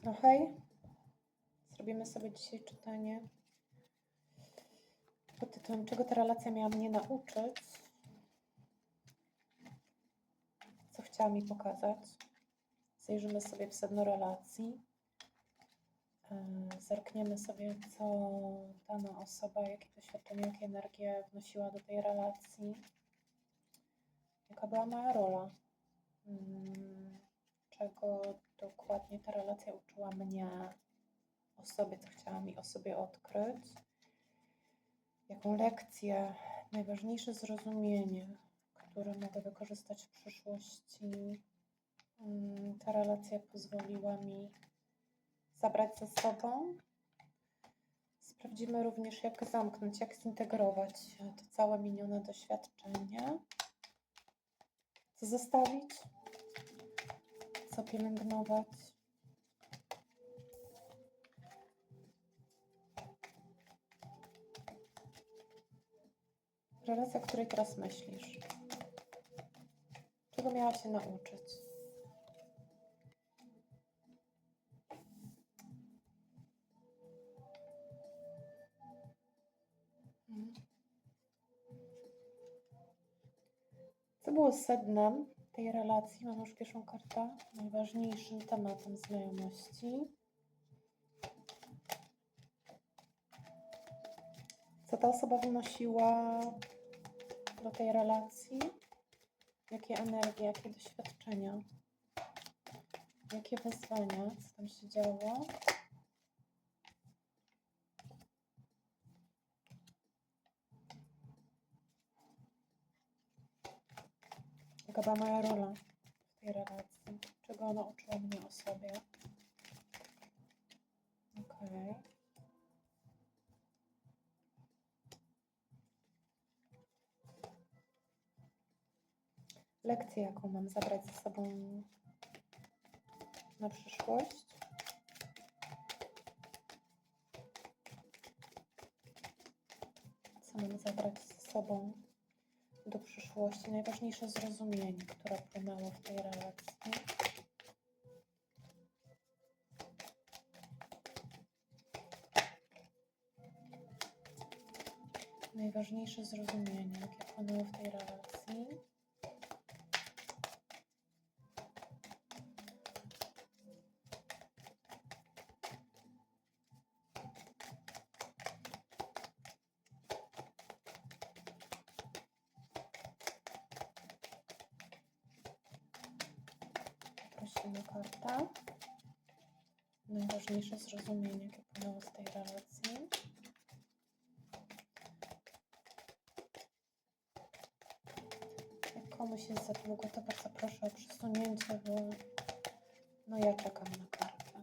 No hej, zrobimy sobie dzisiaj czytanie pod tytułem Czego ta relacja miała mnie nauczyć? Co chciała mi pokazać? Zajrzymy sobie w sedno relacji. Yy, Zerkniemy sobie, co dana osoba, jakie doświadczenie, jakie energie wnosiła do tej relacji. Jaka była moja rola? Mm, Czego dokładnie ta relacja uczyła mnie o sobie, co chciała mi o sobie odkryć? Jaką lekcję, najważniejsze zrozumienie, które mogę wykorzystać w przyszłości, mm, ta relacja pozwoliła mi zabrać ze sobą. Sprawdzimy również, jak zamknąć, jak zintegrować to całe minione doświadczenie. Co zostawić, co pielęgnować. Relacja, o której teraz myślisz. Czego miała się nauczyć? Co było sednem tej relacji? Mam już pierwszą kartę. Najważniejszym tematem znajomości. Co ta osoba wnosiła do tej relacji? Jakie energie, jakie doświadczenia? Jakie wyzwania? Co tam się działo? Jaka była moja rola w tej relacji? Czego ona uczyła mnie o sobie? Okej. Lekcję, jaką mam zabrać ze sobą na przyszłość? Co mam zabrać ze sobą do przyszłości? Najważniejsze zrozumienie, które płynęło w tej relacji. Najważniejsze zrozumienie, jakie płynęło w tej relacji. Prosimy karta. Najważniejsze zrozumienie, jakie płynęło z tej relacji. Jak komuś jest za długo, to bardzo proszę o przesunięcie, bo no ja czekam na kartę.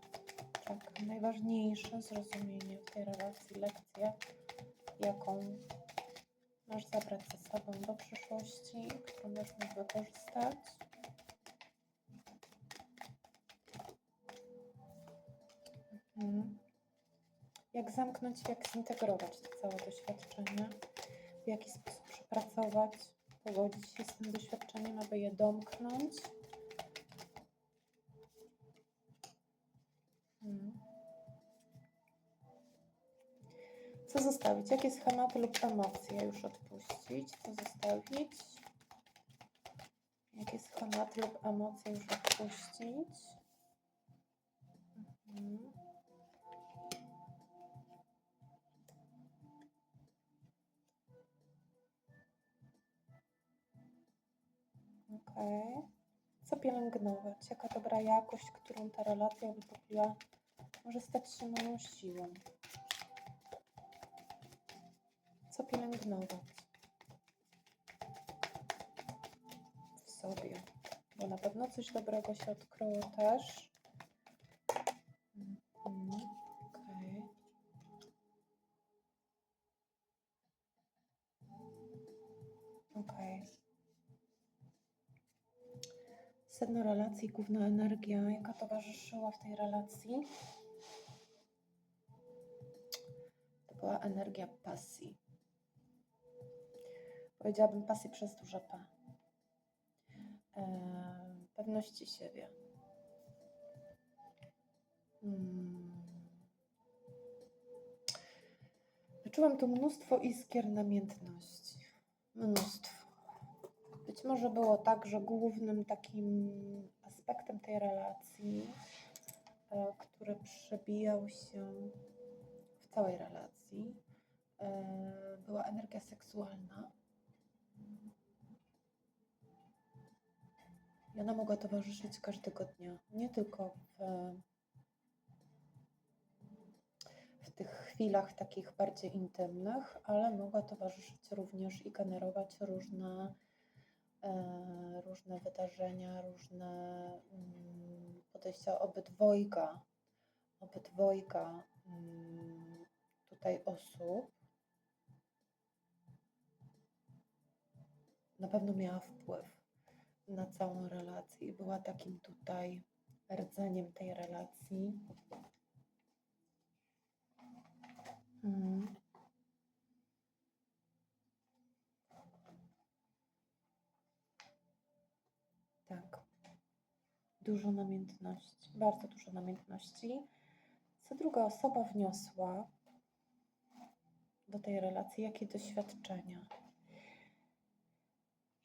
Czekam. Najważniejsze zrozumienie w tej relacji, lekcja, jaką masz zabrać ze sobą do przyszłości, którą możesz wykorzystać. Jak zamknąć, jak zintegrować to całe doświadczenie, w jaki sposób przepracować, pogodzić się z tym doświadczeniem, aby je domknąć. Mhm. Co zostawić? Jakie schematy lub emocje już odpuścić? Co zostawić? Jakie schematy lub emocje już odpuścić? Co pielęgnować? Jaka dobra jakość, którą ta relacja wytopiła, może stać się moją siłą? Co pielęgnować? W sobie. Bo na pewno coś dobrego się odkryło też. Sedno relacji, główna energia, jaka towarzyszyła w tej relacji, to była energia pasji. Powiedziałabym pasji przez duże P. Em, pewności siebie. Mm. Wyczułam tu mnóstwo iskier namiętności. Mnóstwo. Być może było tak, że głównym takim aspektem tej relacji, e, który przebijał się w całej relacji, e, była energia seksualna. I ona mogła towarzyszyć każdego dnia, nie tylko w, w tych chwilach takich bardziej intymnych, ale mogła towarzyszyć również i generować różne, różne wydarzenia, różne mm, podejścia obydwojga, obydwojga mm, tutaj osób. Na pewno miała wpływ na całą relację i była takim tutaj rdzeniem tej relacji. Mhm. Tak. Dużo namiętności, bardzo dużo namiętności. Co druga osoba wniosła do tej relacji, jakie doświadczenia?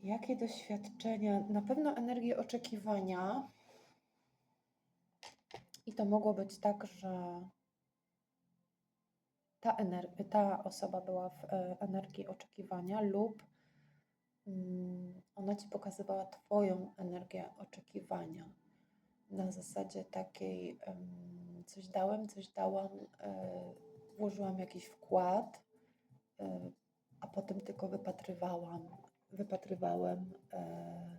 Jakie doświadczenia? Na pewno energię oczekiwania. I to mogło być tak, że ta, ta osoba była w e, energii oczekiwania, lub mm, ona ci pokazywała Twoją energię oczekiwania. Na zasadzie takiej, coś dałem, coś dałam, e, włożyłam jakiś wkład, e, a potem tylko wypatrywałam wypatrywałem e,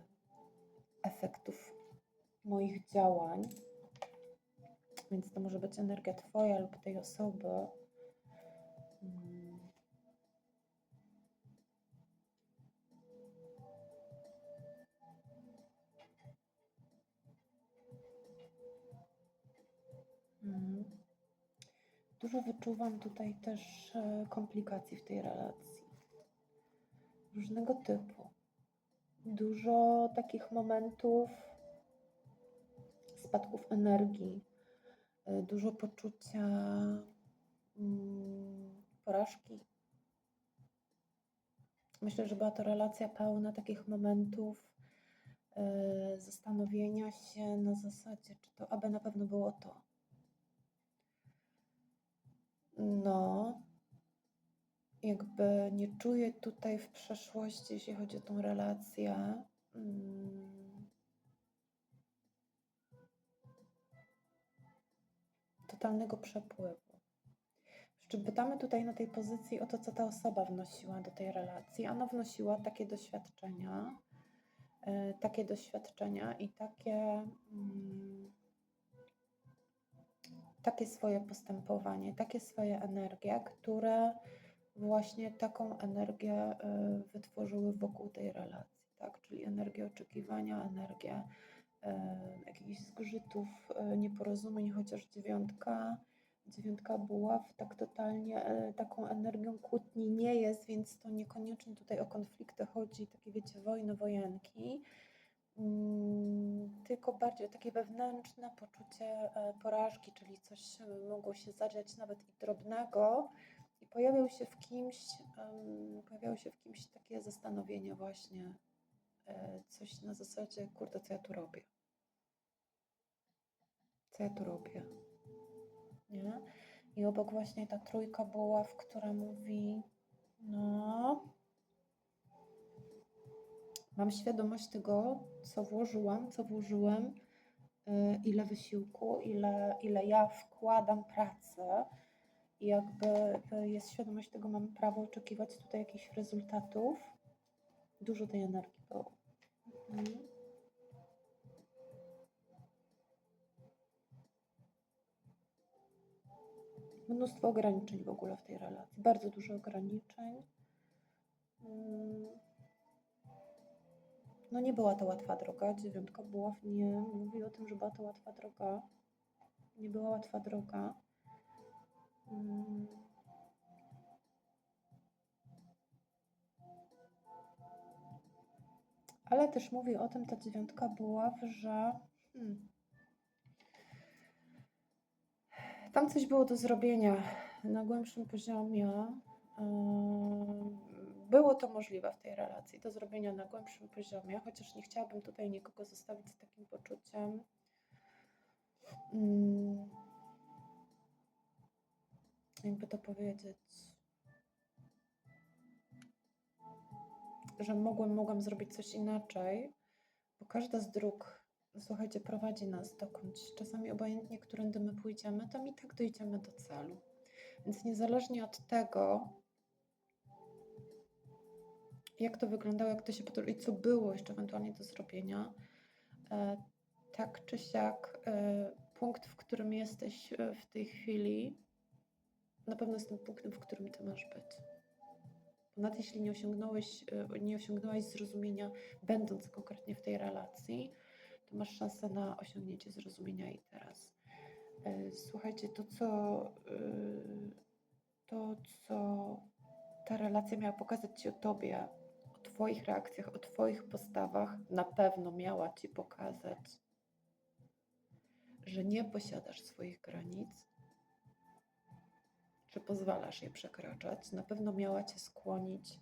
efektów moich działań. Więc to może być energia Twoja lub tej osoby. Dużo wyczuwam tutaj też e, komplikacji w tej relacji różnego typu. Dużo takich momentów spadków energii, y, dużo poczucia mm, porażki. Myślę, że była to relacja pełna takich momentów y, zastanowienia się na zasadzie, czy to aby na pewno było to. No, jakby nie czuję tutaj w przeszłości, jeśli chodzi o tą relację. Mm, totalnego przepływu. Czy pytamy tutaj na tej pozycji o to, co ta osoba wnosiła do tej relacji. Ona wnosiła takie doświadczenia, yy, takie doświadczenia i takie, yy, takie swoje postępowanie, takie swoje energie, które właśnie taką energię y, wytworzyły wokół tej relacji, tak? Czyli energię oczekiwania, energię y, jakichś zgrzytów, y, nieporozumień, chociaż dziewiątka, dziewiątka buław tak totalnie taką energią kłótni nie jest, więc to niekoniecznie tutaj o konflikty chodzi, takie wiecie, wojny, wojenki, tylko bardziej takie wewnętrzne poczucie porażki, czyli coś mogło się zadziać nawet i drobnego, i pojawiał się w kimś, pojawiało się w kimś takie zastanowienie właśnie, e, coś na zasadzie, kurde, co ja tu robię? Co ja tu robię? Nie? I obok właśnie ta trójka buław, która mówi, no, mam świadomość tego, co włożyłam, co włożyłem, e, ile wysiłku, ile, ile ja wkładam pracę, i jakby e, jest świadomość tego, mamy prawo oczekiwać tutaj jakichś rezultatów. Dużo tej energii było. Mhm. Mnóstwo ograniczeń w ogóle w tej relacji. Bardzo dużo ograniczeń. Mm. No nie była to łatwa droga. Dziewiątka była nie mówi o tym, że była to łatwa droga. Nie była łatwa droga. Mm. Ale też mówi o tym ta dziewiątka buław, że hmm, Tam coś było do zrobienia na głębszym poziomie. Ym, Było to możliwe w tej relacji, do zrobienia na głębszym poziomie, chociaż nie chciałabym tutaj nikogo zostawić z takim poczuciem. mm, Jakby to powiedzieć, że mogłem, mogłam zrobić coś inaczej, bo każda z dróg, słuchajcie, prowadzi nas dokądś. Czasami obojętnie, którędy my pójdziemy, tam i tak dojdziemy do celu. Więc niezależnie od tego, jak to wyglądało, jak to się potoczyło i co było jeszcze ewentualnie do zrobienia, e, tak czy siak, e, punkt, w którym jesteś e, w tej chwili, na pewno jest tym punktem, w którym ty masz być. Nawet jeśli nie osiągnąłeś, nie osiągnąłeś zrozumienia, będąc konkretnie w tej relacji, to masz szansę na osiągnięcie zrozumienia i teraz. Słuchajcie, to co, to co ta relacja miała pokazać Ci o Tobie, Twoich reakcjach, o Twoich postawach, na pewno miała Ci pokazać, że nie posiadasz swoich granic, że pozwalasz je przekraczać. Na pewno miała Cię skłonić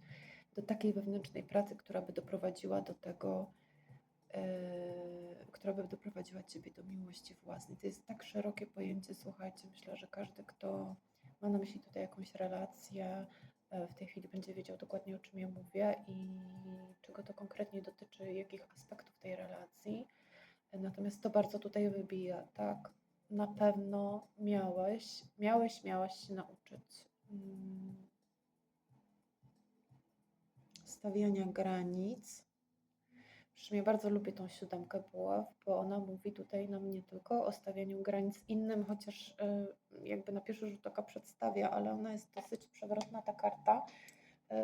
do takiej wewnętrznej pracy, która by doprowadziła do tego, yy, która by doprowadziła Ciebie do miłości własnej. To jest tak szerokie pojęcie, słuchajcie, myślę, że każdy, kto ma na myśli tutaj jakąś relację, w tej chwili będzie wiedział dokładnie, o czym ja mówię i czego to konkretnie dotyczy, jakich aspektów tej relacji. E, Natomiast to bardzo tutaj wybija, tak? Na pewno miałeś, miałeś, miałaś się nauczyć mm, stawiania granic. Zresztą ja bardzo lubię tą siódemkę buław, bo ona mówi tutaj nam nie tylko o stawianiu granic innym, chociaż y, jakby na pierwszy rzut oka przedstawia, ale ona jest dosyć przewrotna ta karta,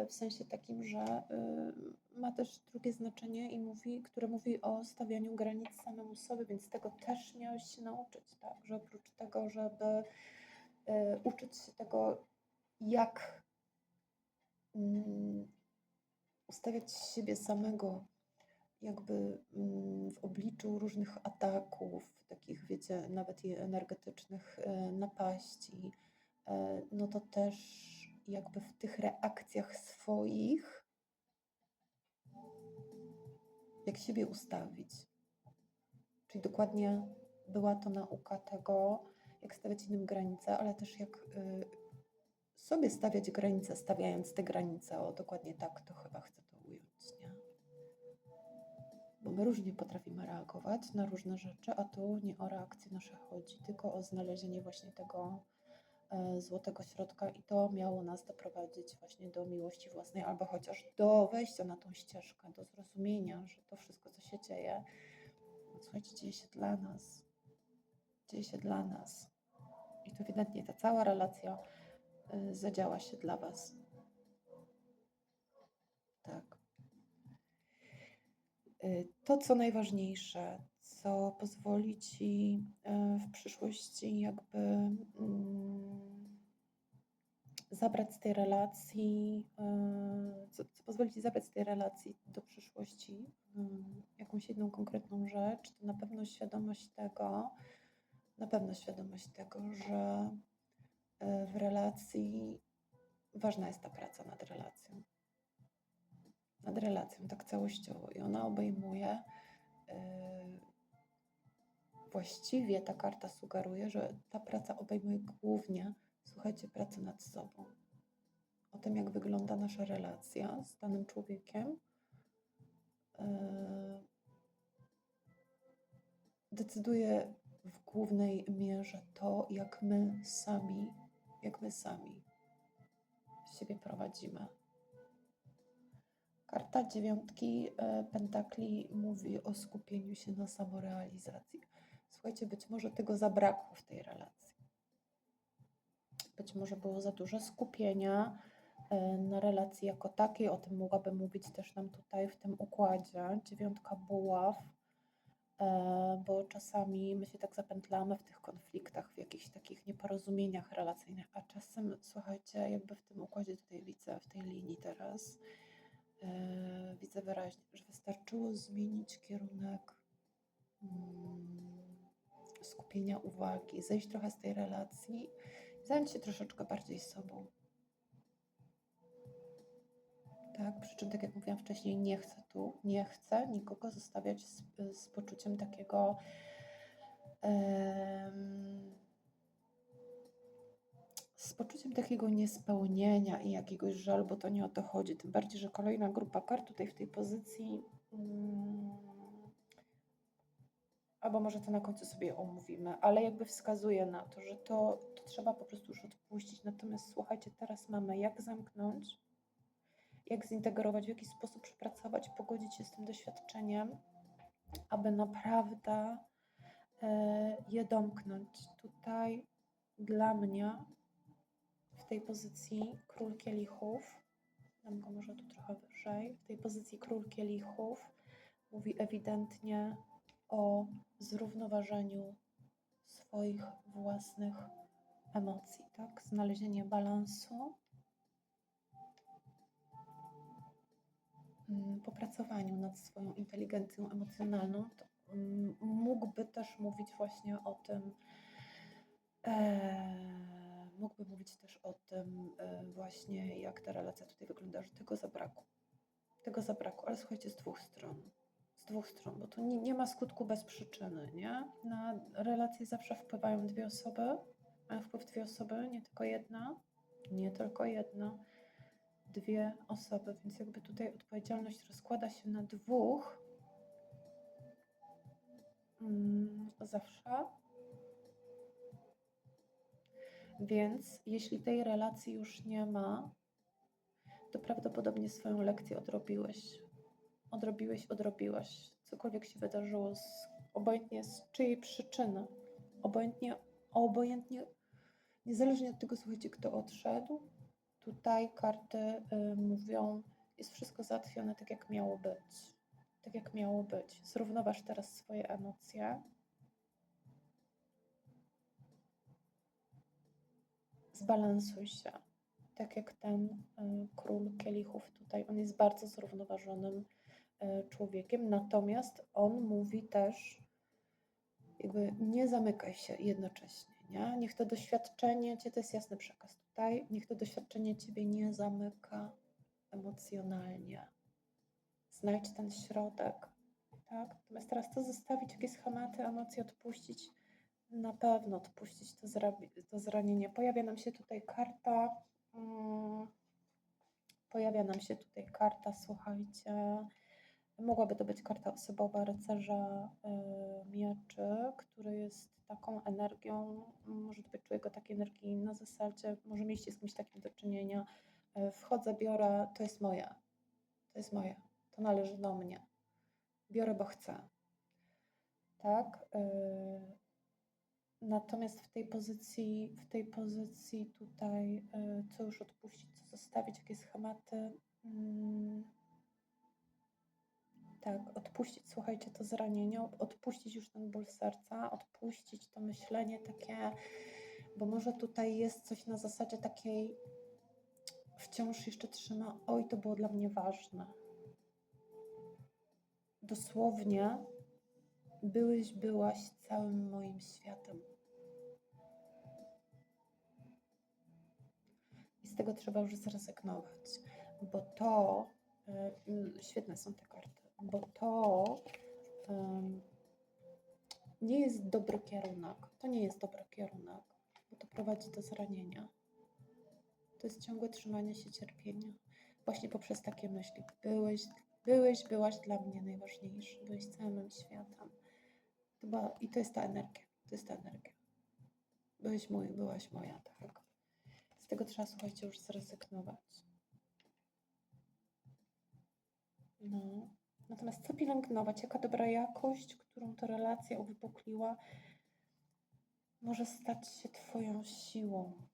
y, w sensie takim, że y, ma też drugie znaczenie i mówi, które mówi o stawianiu granic samemu sobie, więc tego też miałeś się nauczyć, tak, że oprócz tego, żeby uczyć się tego, jak mm, ustawiać siebie samego jakby mm, w obliczu różnych ataków, takich wiecie, nawet i energetycznych e, napaści, e, no to też jakby w tych reakcjach swoich, jak siebie ustawić. Czyli dokładnie była to nauka tego, jak stawiać innym granice, ale też jak y, sobie stawiać granice, stawiając te granice. O, dokładnie tak to chyba chcę my różnie potrafimy reagować na różne rzeczy, a tu nie o reakcje nasze chodzi, tylko o znalezienie właśnie tego e, złotego środka i to miało nas doprowadzić właśnie do miłości własnej, albo chociaż do wejścia na tą ścieżkę, do zrozumienia, że to wszystko, co się dzieje, słuchajcie, dzieje się dla nas. Dzieje się dla nas. I tu ewidentnie ta cała relacja y, zadziała się dla Was. Tak. Y, To, co najważniejsze, co pozwoli Ci y, w przyszłości jakby mm, zabrać z tej relacji, y, co, co pozwoli Ci zabrać z tej relacji do przyszłości y, jakąś jedną konkretną rzecz, to na pewno świadomość tego, na pewno świadomość tego, że y, w relacji ważna jest ta praca nad relacją nad relacją tak całościowo i ona obejmuje yy, właściwie ta karta sugeruje, że ta praca obejmuje głównie, słuchajcie, pracę nad sobą. O tym, jak wygląda nasza relacja z danym człowiekiem. Yy, decyduje w głównej mierze to, jak my sami, jak my sami siebie prowadzimy. Karta dziewiątki e, pentakli mówi o skupieniu się na samorealizacji. Słuchajcie, być może tego zabrakło w tej relacji. Być może było za dużo skupienia e, na relacji jako takiej. O tym mogłabym mówić też nam tutaj w tym układzie. Dziewiątka buław, e, bo czasami my się tak zapętlamy w tych konfliktach, w jakichś takich nieporozumieniach relacyjnych, a czasem, słuchajcie, jakby w tym układzie tutaj widzę, w tej linii teraz, e, widzę wyraźnie, że wystarczyło zmienić kierunek mm, skupienia uwagi, zejść trochę z tej relacji, zająć się troszeczkę bardziej sobą. Tak, przy czym, tak jak mówiłam wcześniej, nie chcę tu, nie chcę nikogo zostawiać z, z poczuciem takiego. Z poczuciem takiego niespełnienia i jakiegoś żalu, bo to nie o to chodzi. Tym bardziej, że kolejna grupa kart tutaj w tej pozycji. mm, albo może to na końcu sobie omówimy, ale jakby wskazuje na to, że to, to trzeba po prostu już odpuścić. Natomiast słuchajcie, teraz mamy jak zamknąć, jak zintegrować, w jaki sposób przepracować, pogodzić się z tym doświadczeniem, aby naprawdę e, je domknąć. Tutaj dla mnie tej pozycji król kielichów, dam go może tu trochę wyżej, w tej pozycji król kielichów mówi ewidentnie o zrównoważeniu swoich własnych emocji, tak? Znalezienie balansu, mm, popracowaniu nad swoją inteligencją emocjonalną. To, mm, mógłby też mówić właśnie o tym, e, mógłby mówić też o tym e, właśnie, jak ta relacja tutaj wygląda, że tego zabrakło. Tego zabrakło, ale słuchajcie, z dwóch stron. Z dwóch stron, bo to nie, nie ma skutku bez przyczyny, nie? Na relacje zawsze wpływają dwie osoby, mają wpływ dwie osoby, nie tylko jedna, nie tylko jedna, dwie osoby, więc jakby tutaj odpowiedzialność rozkłada się na dwóch mm, zawsze. Więc jeśli tej relacji już nie ma, to prawdopodobnie swoją lekcję odrobiłeś. Odrobiłeś, odrobiłaś. Cokolwiek się wydarzyło, z, obojętnie z czyjej przyczyny, obojętnie, obojętnie, niezależnie od tego, słuchajcie, kto odszedł, tutaj karty y, mówią, jest wszystko załatwione tak, jak miało być. Tak, jak miało być. Zrównoważ teraz swoje emocje. Zbalansuj się. Tak jak ten y, król kielichów tutaj, on jest bardzo zrównoważonym y, człowiekiem, natomiast on mówi też, jakby nie zamykaj się jednocześnie, nie? Niech to doświadczenie cię, to jest jasny przekaz tutaj, niech to doświadczenie ciebie nie zamyka emocjonalnie. Znajdź ten środek, tak? Natomiast teraz to zostawić, jakie schematy, emocje odpuścić, na pewno odpuścić to, to zranienie. Pojawia nam się tutaj karta, mm, pojawia nam się tutaj karta, słuchajcie, mogłaby to być karta osobowa rycerza y, mieczy, który jest taką energią, może to być człowiek o takiej energii na zasadzie, może mieliście z kimś takim do czynienia, y, wchodzę, biorę, to jest moje, to jest moje, to należy do mnie, biorę, bo chcę, tak? Y, Natomiast w tej pozycji, w tej pozycji tutaj, y, co już odpuścić, co zostawić, jakie schematy, mm, tak, odpuścić, słuchajcie, to zranienie, odpuścić już ten ból serca, odpuścić to myślenie takie, bo może tutaj jest coś na zasadzie takiej, wciąż jeszcze trzyma, oj, to było dla mnie ważne. Dosłownie byłeś, byłaś całym moim światem. I z tego trzeba już zrezygnować, bo to, y, świetne są te karty, bo to ym, nie jest dobry kierunek. To nie jest dobry kierunek, bo to prowadzi do zranienia. To jest ciągłe trzymanie się cierpienia. Właśnie poprzez takie myśli. Byłeś, byłeś, byłaś dla mnie najważniejszy. Byłeś całym światem. To była, I to jest ta energia. To jest ta energia. Byłeś mój, byłaś moja, tak. Z tego trzeba, słuchajcie, już zrezygnować. No. Natomiast co pielęgnować? Jaka dobra jakość, którą ta relacja uwypukliła, może stać się Twoją siłą?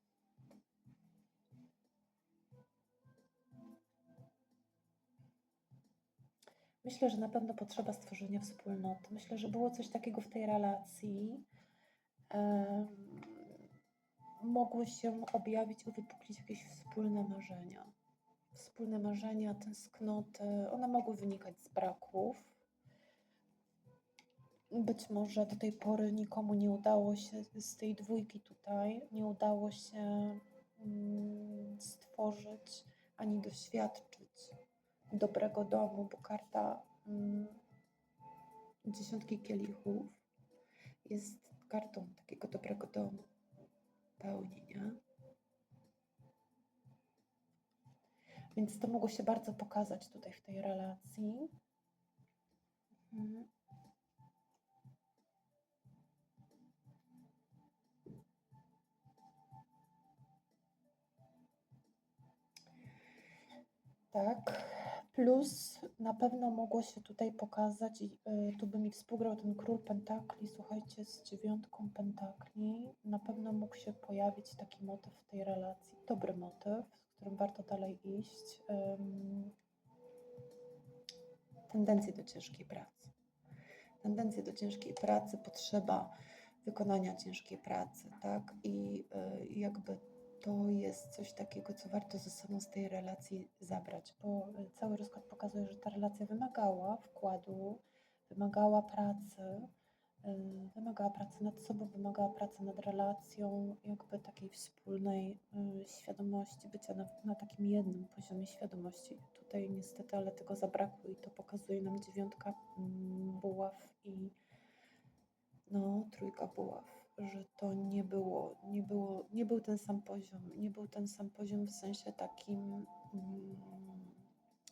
Myślę, że na pewno potrzeba stworzenia wspólnoty. Myślę, że było coś takiego w tej relacji. mogły się objawić, uwypuklić jakieś wspólne marzenia. Wspólne marzenia, tęsknoty, one mogły wynikać z braków. być może do tej pory nikomu nie udało się z tej dwójki tutaj, nie udało się mm, stworzyć ani doświadczyć dobrego domu, bo karta mm, dziesiątki kielichów jest kartą takiego dobrego domu, pełni, nie? Więc to mogło się bardzo pokazać tutaj w tej relacji. Mhm. Tak. Plus na pewno mogło się tutaj pokazać, i y, tu by mi współgrał ten król pentakli, słuchajcie, z dziewiątką pentakli. Na pewno mógł się pojawić taki motyw w tej relacji, dobry motyw, z którym warto dalej iść. Ym, tendencje do ciężkiej pracy. Tendencje do ciężkiej pracy, potrzeba wykonania ciężkiej pracy, tak? I y, jakby to jest coś takiego, co warto ze sobą z tej relacji zabrać, bo cały rozkład pokazuje, że ta relacja wymagała wkładu, wymagała pracy, y, wymagała pracy nad sobą, wymagała pracy nad relacją, jakby takiej wspólnej y, świadomości, bycia na, na takim jednym poziomie świadomości. Tutaj niestety, ale tego zabrakło i to pokazuje nam dziewiątka mm, buław i no, trójka buław że to nie było, nie było, nie był ten sam poziom, nie był ten sam poziom w sensie takim, mm,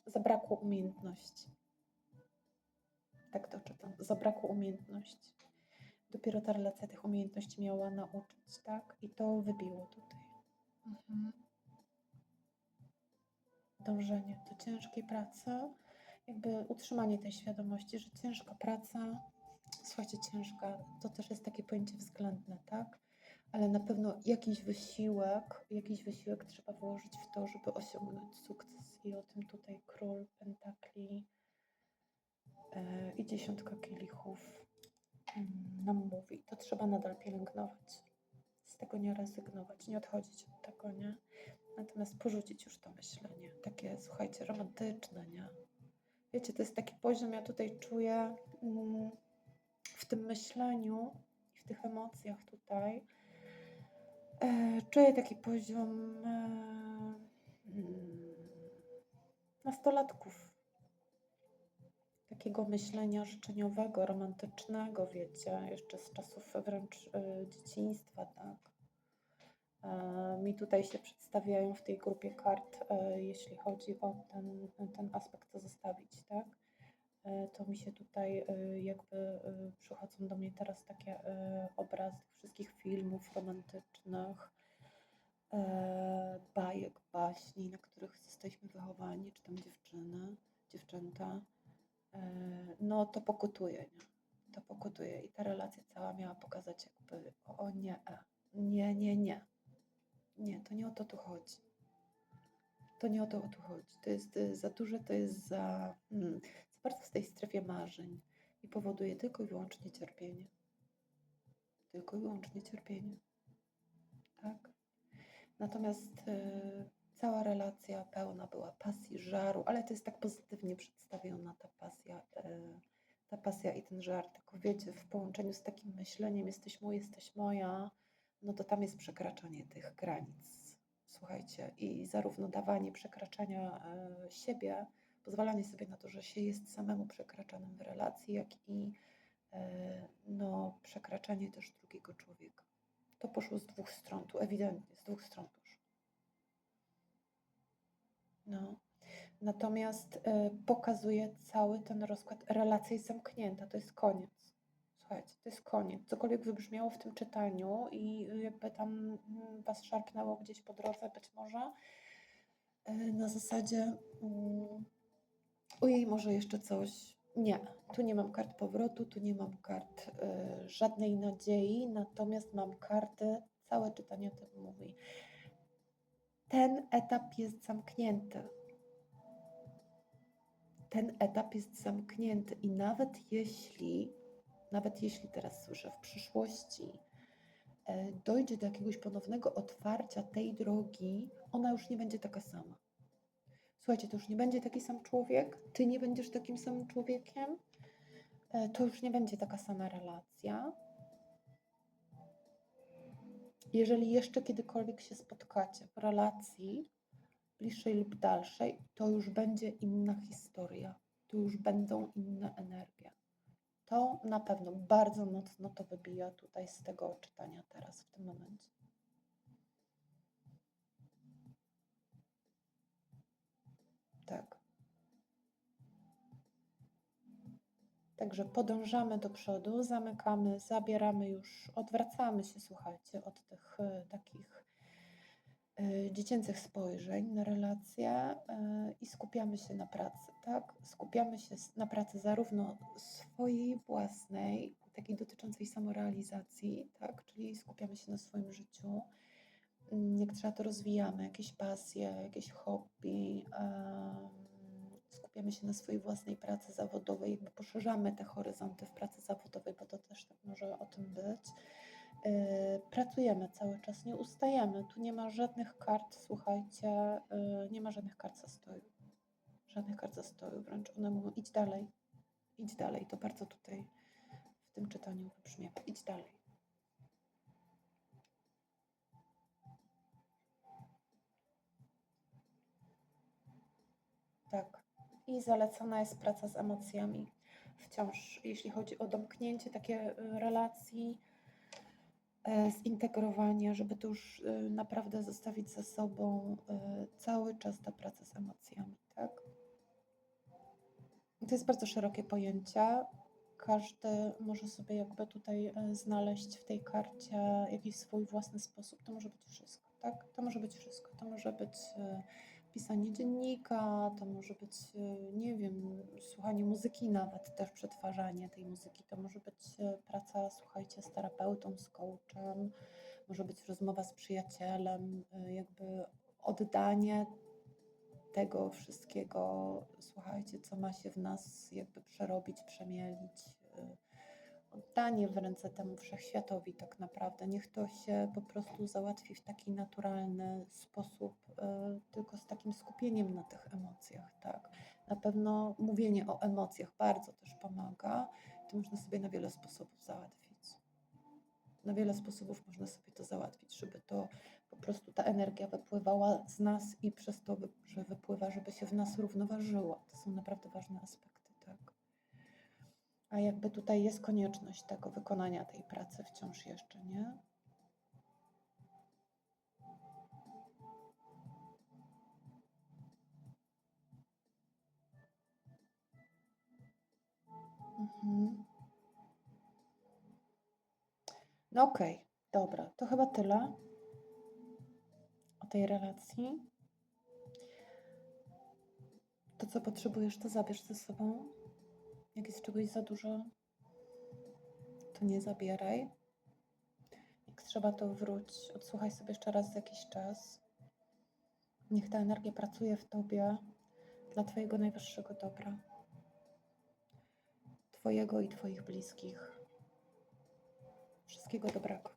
zabrakło umiejętności. Tak to czytam, zabrakło umiejętności. Dopiero ta relacja tych umiejętności miała nauczyć, tak? I to wybiło tutaj. Mhm. Dążenie do ciężkiej pracy, jakby utrzymanie tej świadomości, że ciężka praca słuchajcie, ciężka, to też jest takie pojęcie względne, tak? Ale na pewno jakiś wysiłek, jakiś wysiłek trzeba włożyć w to, żeby osiągnąć sukces. I o tym tutaj król pentakli e, i dziesiątka kielichów mm, nam mówi. To trzeba nadal pielęgnować. Z tego nie rezygnować, nie odchodzić od tego, nie? Natomiast porzucić już to myślenie. Takie, słuchajcie, romantyczne, nie? Wiecie, to jest taki poziom, ja tutaj czuję... Mm, w tym myśleniu i w tych emocjach tutaj e, czuję taki poziom e, mm, nastolatków. Takiego myślenia życzeniowego, romantycznego, wiecie, jeszcze z czasów wręcz e, dzieciństwa, tak. E, mi tutaj się przedstawiają w tej grupie kart, e, jeśli chodzi o ten, ten aspekt, co zostawić, tak to mi się tutaj e, jakby e, przychodzą do mnie teraz takie obrazy tych wszystkich filmów romantycznych, bajek, baśni, na których jesteśmy wychowani, czy tam dziewczyny, dziewczęta. No to pokutuje, nie? To pokutuje i ta relacja cała miała pokazać jakby o nie, nie, nie, nie. Nie, to nie o to tu chodzi. To nie o to tu chodzi. To jest za duże, to jest za, mm, bardzo w tej strefie marzeń i powoduje tylko i wyłącznie cierpienie. Tylko i wyłącznie cierpienie. Tak? Natomiast y, cała relacja pełna była pasji, żaru, ale to jest tak pozytywnie przedstawiona ta pasja, y, ta pasja i ten żar. Tylko wiecie, w połączeniu z takim myśleniem jesteś mój, jesteś moja, no to tam jest przekraczanie tych granic. Słuchajcie, i zarówno dawanie przekraczania y, siebie, pozwalanie sobie na to, że się jest samemu przekraczanym w relacji, jak i e, no, przekraczanie też drugiego człowieka. To poszło z dwóch stron, tu ewidentnie, z dwóch stron poszło. No. Natomiast y, pokazuje cały ten rozkład. Relacja jest zamknięta, to jest koniec. Słuchajcie, to jest koniec. Cokolwiek wybrzmiało w tym czytaniu i jakby tam mm, was szarpnęło gdzieś po drodze, być może y, na zasadzie. Ojej, może jeszcze coś. Nie, tu nie mam kart powrotu, tu nie mam kart y, żadnej nadziei, natomiast mam karty, całe czytanie o tym mówi. Ten etap jest zamknięty. Ten etap jest zamknięty i nawet jeśli, nawet jeśli teraz słyszę w przyszłości, y, dojdzie do jakiegoś ponownego otwarcia tej drogi, ona już nie będzie taka sama. Słuchajcie, to już nie będzie taki sam człowiek, ty nie będziesz takim samym człowiekiem. e, to już nie będzie taka sama relacja. Jeżeli jeszcze kiedykolwiek się spotkacie w relacji bliższej lub dalszej, to już będzie inna historia, to już będą inne energie. To na pewno bardzo mocno to wybija tutaj z tego czytania teraz, w tym momencie. Tak. Także podążamy do przodu, zamykamy, zabieramy już, odwracamy się, słuchajcie, od tych y, takich y, dziecięcych spojrzeń na relacje y, i skupiamy się na pracy, tak? Skupiamy się na pracy zarówno swojej własnej, takiej dotyczącej samorealizacji, tak? Czyli skupiamy się na swoim życiu. Jak trzeba, to rozwijamy jakieś pasje, jakieś hobby. Skupiamy się na swojej własnej pracy zawodowej, jakby poszerzamy te horyzonty w pracy zawodowej, bo to też tak może o tym być. Yy, pracujemy cały czas, nie ustajemy. Tu nie ma żadnych kart, słuchajcie, yy, nie ma żadnych kart zastoju. Żadnych kart zastoju, wręcz one mówią idź dalej, idź dalej. To bardzo tutaj w tym czytaniu wybrzmiewa. Idź dalej. Tak. I zalecana jest praca z emocjami. Wciąż, jeśli chodzi o domknięcie takie y, relacji, e, zintegrowanie, żeby to już y, naprawdę zostawić za sobą cały czas ta praca z emocjami, tak? To jest bardzo szerokie pojęcie. Każdy może sobie jakby tutaj e, znaleźć w tej karcie jakiś swój własny sposób. To może być wszystko, tak? To może być wszystko. To może być e, pisanie dziennika, to może być, e, nie wiem, słuchanie muzyki nawet, też przetwarzanie tej muzyki. To może być e, praca, słuchajcie, z terapeutą, z coachem, może być rozmowa z przyjacielem, e, jakby oddanie tego wszystkiego, słuchajcie, co ma się w nas jakby przerobić, przemielić. Oddanie w ręce temu wszechświatowi tak naprawdę. Niech to się po prostu załatwi w taki naturalny sposób, y, tylko z takim skupieniem na tych emocjach, tak. Na pewno mówienie o emocjach bardzo też pomaga. To można sobie na wiele sposobów załatwić. Na wiele sposobów można sobie to załatwić, żeby to po prostu ta energia wypływała z nas i przez to, że wypływa, żeby się w nas równoważyła. To są naprawdę ważne aspekty. A jakby tutaj jest konieczność tego wykonania tej pracy wciąż jeszcze, nie? Mhm. No okej, dobra, to chyba tyle o tej relacji. To, co potrzebujesz, to zabierz ze sobą. Jak jest czegoś za dużo, to nie zabieraj. Jak trzeba, to wróć, odsłuchaj sobie jeszcze raz jakiś czas. Niech ta energia pracuje w tobie dla Twojego najwyższego dobra. Twojego i Twoich bliskich. Wszystkiego dobrego.